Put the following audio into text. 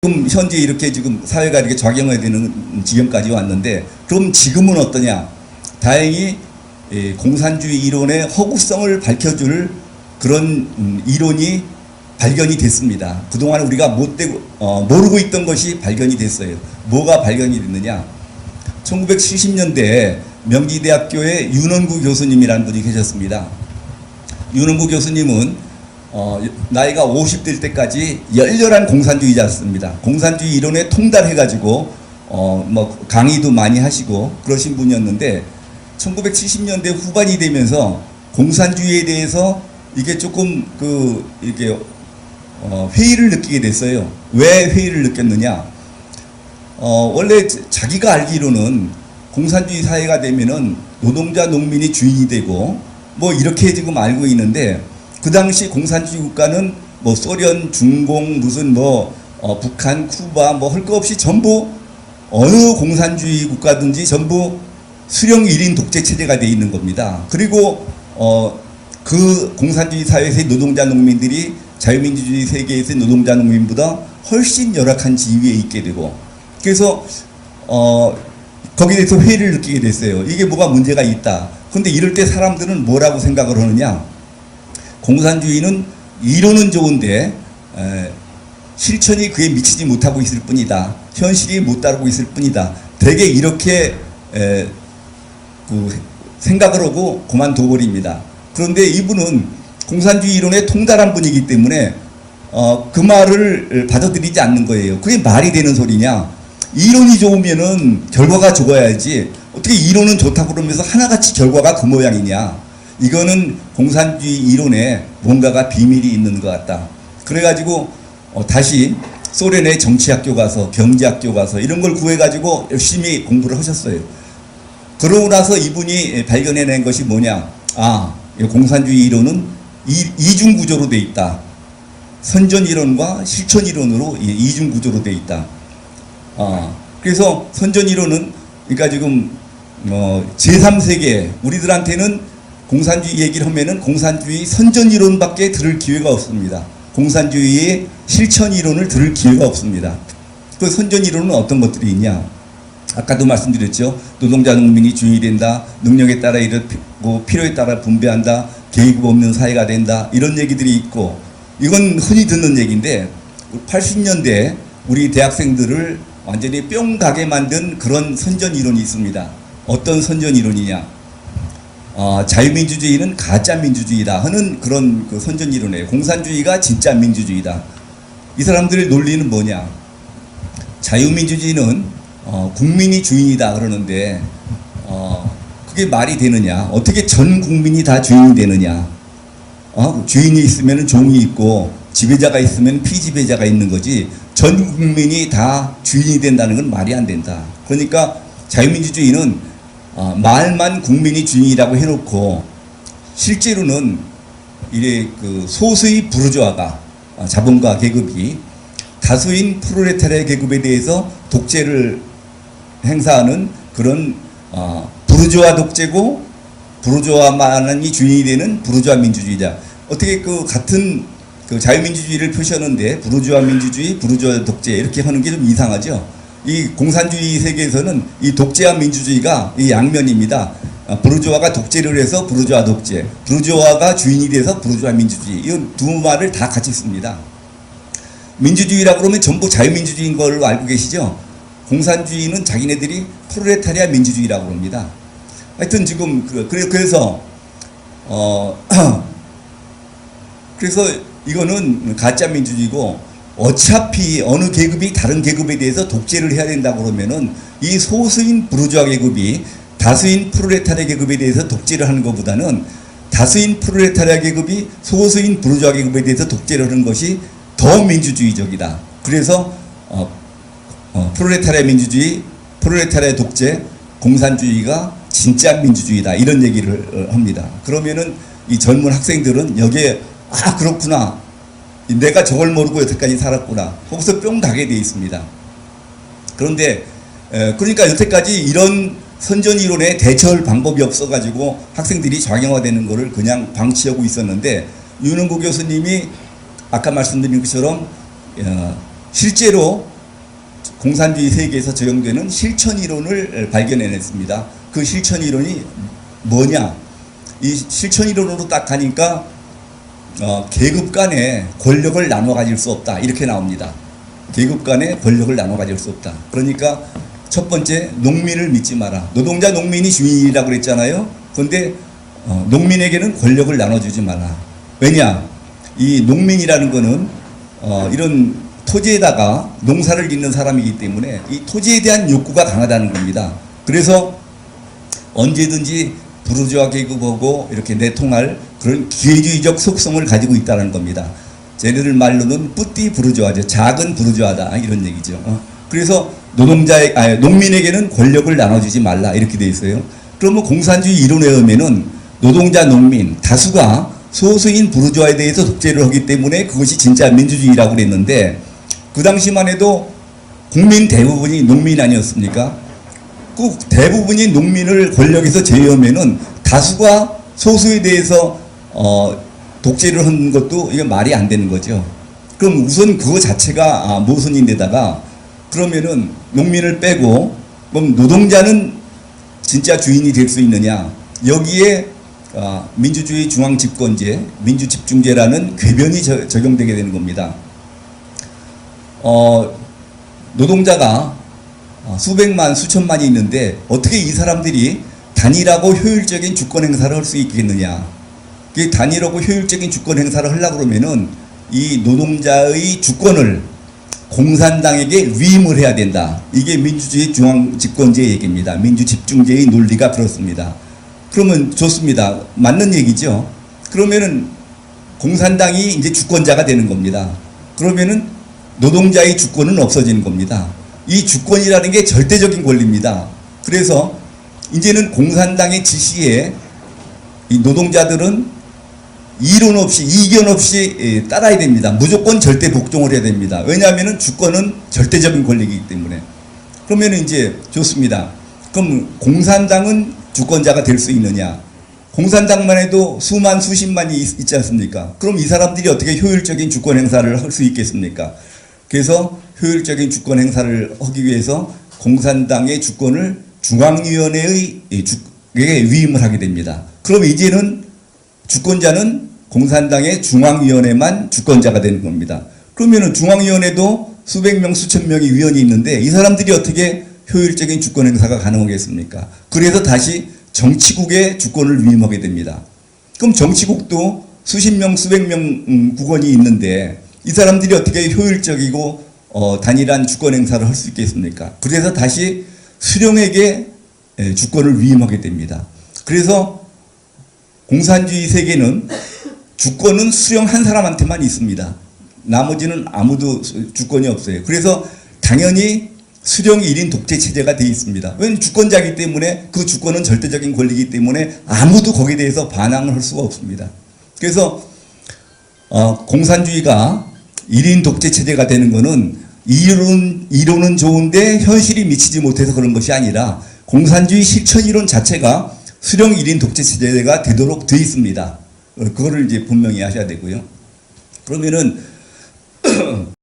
지금 현재 이렇게 지금 사회가 이렇게 작용해야 되는 지경까지 왔는데 그럼 지금은 어떠냐? 다행히 예, 공산주의 이론의 허구성을 밝혀줄 그런 음, 이론이 발견이 됐습니다. 그동안 우리가 못되고 어, 모르고 있던 것이 발견이 됐어요. 뭐가 발견이 됐느냐? 1970년대에 명지대학교에 윤원구 교수님이라는 분이 계셨습니다. 윤원구 교수님은 어, 나이가 50될 때까지 열렬한 공산주의자였습니다. 공산주의 이론에 통달해가지고 어, 뭐 강의도 많이 하시고 그러신 분이었는데 1970년대 후반이 되면서 공산주의에 대해서 이게 조금 그 이게 어, 회의를 느끼게 됐어요. 왜 회의를 느꼈느냐? 어, 원래 자기가 알기로는 공산주의 사회가 되면은 노동자 농민이 주인이 되고 뭐 이렇게 지금 알고 있는데 그 당시 공산주의 국가는 뭐 소련, 중공, 무슨 뭐 어, 북한, 쿠바 뭐 할 거 없이 전부 어느 공산주의 국가든지 전부 수령 1인 독재 체제가 돼 있는 겁니다. 그리고 어, 그 공산주의 사회에서의 노동자 농민들이 자유민주주의 세계에서의 노동자 농민보다 훨씬 열악한 지위에 있게 되고 그래서 어, 거기에 대해서 회의를 느끼게 됐어요. 이게 뭐가 문제가 있다. 근데 이럴 때 사람들은 뭐라고 생각을 하느냐? 공산주의는 이론은 좋은데 에, 실천이 그에 미치지 못하고 있을 뿐이다. 현실이 못 따르고 있을 뿐이다. 대개 이렇게 에, 그 생각을 하고 그만둬 버립니다. 그런데 이분은 공산주의 이론에 통달한 분이기 때문에 어, 그 말을 받아들이지 않는 거예요. 그게 말이 되는 소리냐? 이론이 좋으면은 결과가 좋아야지. 어떻게 이론은 좋다고 그러면서 하나같이 결과가 그 모양이냐? 이거는 공산주의 이론에 뭔가가 비밀이 있는 것 같다. 그래가지고 어, 다시 소련의 정치학교 가서 경제학교 가서 이런 걸 구해가지고 열심히 공부를 하셨어요. 그러고 나서 이분이 발견해낸 것이 뭐냐? 아, 이 공산주의 이론은 이, 이중 구조로 돼 있다. 선전 이론과 실천 이론으로 이- 이중 구조로 돼 있다. 아, 그래서 선전 이론은 그러니까 지금 어, 제3세계 우리들한테는 공산주의 얘기를 하면은 공산주의 선전 이론밖에 들을 기회가 없습니다. 공산주의의 실천 이론을 들을 기회가 없습니다. 그 선전 이론은 어떤 것들이 있냐? 아까도 말씀드렸죠. 노동자 농민이 주인이 된다. 능력에 따라 이르고 필요에 따라 분배한다. 계급 없는 사회가 된다. 이런 얘기들이 있고 이건 흔히 듣는 얘기인데 80년대 우리 대학생들을 완전히 뿅 가게 만든 그런 선전 이론이 있습니다. 어떤 선전 이론이냐? 어, 자유민주주의는 가짜 민주주의다 하는 그런 그 선전 이론이에요. 공산주의가 진짜 민주주의다. 이 사람들의 논리는 뭐냐? 자유민주주의는 어, 국민이 주인이다 그러는데 어, 그게 말이 되느냐? 어떻게 전 국민이 다 주인이 되느냐? 어? 주인이 있으면 종이 있고 지배자가 있으면 피지배자가 있는 거지 전 국민이 다 주인이 된다는 건 말이 안 된다. 그러니까 자유민주주의는 어, 말만 국민이 주인이라고 해놓고 실제로는 이래 그 소수의 부르주아가 어, 자본가 계급이 다수인 프로레타리아 계급에 대해서 독재를 행사하는 그런 어, 부르주아 독재고 부르주아만이 주인이 되는 부르주아 민주주의자. 어떻게 그 같은 그 자유민주주의를 표시하는데 부르주아 민주주의, 부르주아 독재 이렇게 하는 게 좀 이상하죠. 이 공산주의 세계에서는 이 독재와 민주주의가 이 양면입니다. 아, 부르주아가 독재를 해서 부르주아 독재, 부르주아가 주인이 돼서 부르주아 민주주의. 이두 말을 다 같이 씁니다. 민주주의라고 그러면 전부 자유민주주의인 걸로 알고 계시죠? 공산주의는 자기네들이 프로레타리아 민주주의라고 합니다. 하여튼 지금 그- 그래- 그래서 어 그래서 이거는 가짜 민주주의고 어차피 어느 계급이 다른 계급에 대해서 독재를 해야 된다고 그러면은 이 소수인 부르주아 계급이 다수인 프로레타리아 계급에 대해서 독재를 하는 것보다는 다수인 프로레타리아 계급이 소수인 부르주아 계급에 대해서 독재를 하는 것이 더 민주주의적이다. 그래서 어, 어, 프로레타리아 민주주의, 프로레타리아 독재, 공산주의가 진짜 민주주의다 이런 얘기를 어, 합니다. 그러면은 이 젊은 학생들은 여기에 아 그렇구나 내가 저걸 모르고 여태까지 살았구나 거기서 뿅 가게 돼 있습니다. 그런데 에, 그러니까 여태까지 이런 선전 이론에 대처할 방법이 없어가지고 학생들이 좌경화되는 것을 그냥 방치하고 있었는데 윤은구 교수님이 아까 말씀드린 것처럼 어, 실제로 공산주의 세계에서 적용되는 실천 이론을 발견해냈습니다. 그 실천 이론이 뭐냐? 이 실천 이론으로 딱 가니까 어, 계급 간의 권력을 나눠 가질 수 없다 이렇게 나옵니다. 계급 간의 권력을 나눠 가질 수 없다. 그러니까 첫 번째 농민을 믿지 마라. 노동자 농민이 주인이라고 그랬잖아요. 그런데 어, 농민에게는 권력을 나눠주지 마라. 왜냐? 이 농민이라는 거는 어, 이런 토지에다가 농사를 짓는 사람이기 때문에 이 토지에 대한 욕구가 강하다는 겁니다. 그래서 언제든지 부르주아 계급하고 이렇게 내통할 그런 기회주의적 속성을 가지고 있다는 겁니다. 쟤네들 말로는 뿌띠 부르주아죠. 작은 부르주아다 이런 얘기죠. 어. 그래서 노동자의 아니, 농민에게는 권력을 나눠주지 말라 이렇게 돼 있어요. 그러면 공산주의 이론에 의하면은 노동자 농민 다수가 소수인 부르주아에 대해서 독재를 하기 때문에 그것이 진짜 민주주의라고 그랬는데 그 당시만 해도 국민 대부분이 농민 아니었습니까? 그 대부분이 농민을 권력에서 제외하면은 다수가 소수에 대해서 어, 독재를 한 것도 이게 말이 안 되는 거죠. 그럼 우선 그거 자체가 아, 모순인데다가 그러면은 농민을 빼고 그럼 노동자는 진짜 주인이 될 수 있느냐? 여기에 아, 민주주의 중앙 집권제, 민주 집중제라는 궤변이 저- 적용되게 되는 겁니다. 어, 노동자가 어, 수백만, 수천만이 있는데 어떻게 이 사람들이 단일하고 효율적인 주권 행사를 할 수 있겠느냐? 그 단일하고 효율적인 주권 행사를 하려고 그러면은 이 노동자의 주권을 공산당에게 위임을 해야 된다. 이게 민주주의 중앙 집권제 얘기입니다. 민주 집중제의 논리가 그렇습니다. 그러면 좋습니다. 맞는 얘기죠. 그러면은 공산당이 이제 주권자가 되는 겁니다. 그러면은 노동자의 주권은 없어지는 겁니다. 이 주권이라는 게 절대적인 권리입니다. 그래서 이제는 공산당의 지시에 이 노동자들은 이론 없이 이견 없이 예, 따라야 됩니다. 무조건 절대 복종을 해야 됩니다. 왜냐하면 주권은 절대적인 권리이기 때문에. 그러면 이제 좋습니다. 그럼 공산당은 주권자가 될 수 있느냐? 공산당만 해도 수만 수십만이 있, 있지 않습니까? 그럼 이 사람들이 어떻게 효율적인 주권 행사를 할 수 있겠습니까? 그래서 효율적인 주권 행사를 하기 위해서 공산당의 주권을 중앙위원회의 이 주- 위임을 하게 됩니다. 그럼 이제는 주권자는 공산당의 중앙위원회만 주권자가 되는 겁니다. 그러면은 중앙위원회도 수백 명, 수천 명의 위원이 있는데 이 사람들이 어떻게 효율적인 주권 행사가 가능하겠습니까? 그래서 다시 정치국의 주권을 위임하게 됩니다. 그럼 정치국도 수십 명, 수백 명 음, 국원이 있는데 이 사람들이 어떻게 효율적이고 어, 단일한 주권 행사를 할 수 있겠습니까? 그래서 다시 수령에게 예, 주권을 위임하게 됩니다. 그래서 공산주의 세계는 주권은 수령 한 사람한테만 있습니다. 나머지는 아무도 수- 주권이 없어요. 그래서 당연히 수령 1인 독재 체제가 되어 있습니다. 왜냐하면 주권자이기 때문에 그 주권은 절대적인 권리이기 때문에 아무도 거기에 대해서 반항을 할 수가 없습니다. 그래서 어, 공산주의가 1인 독재 체제가 되는 것은 이론, 이론은 좋은데 현실이 미치지 못해서 그런 것이 아니라 공산주의 실천 이론 자체가 수령 1인 독재 체제가 되도록 되어 있습니다. 어, 그거를 이제 분명히 하셔야 되고요. 그러면은